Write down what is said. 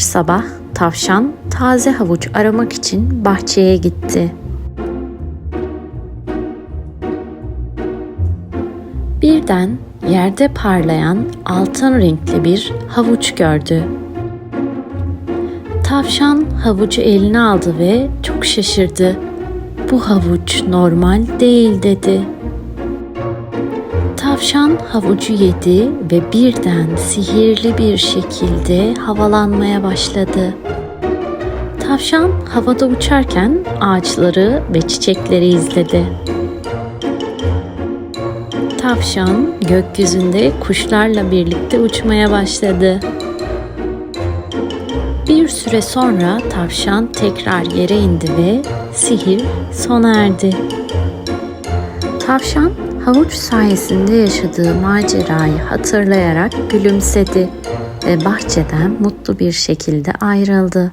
sabah tavşan taze havuç aramak için bahçeye gitti. Birden yerde parlayan altın renkli bir havuç gördü. Tavşan havucu eline aldı ve çok şaşırdı. Bu havuç normal değil dedi. Tavşan havucu yedi ve birden sihirli bir şekilde havalanmaya başladı. Tavşan havada uçarken ağaçları ve çiçekleri izledi. Tavşan gökyüzünde kuşlarla birlikte uçmaya başladı. Bir süre sonra tavşan tekrar yere indi ve sihir sona erdi. Tavşan havuç sayesinde yaşadığı macerayı hatırlayarak gülümsedi ve bahçeden mutlu bir şekilde ayrıldı.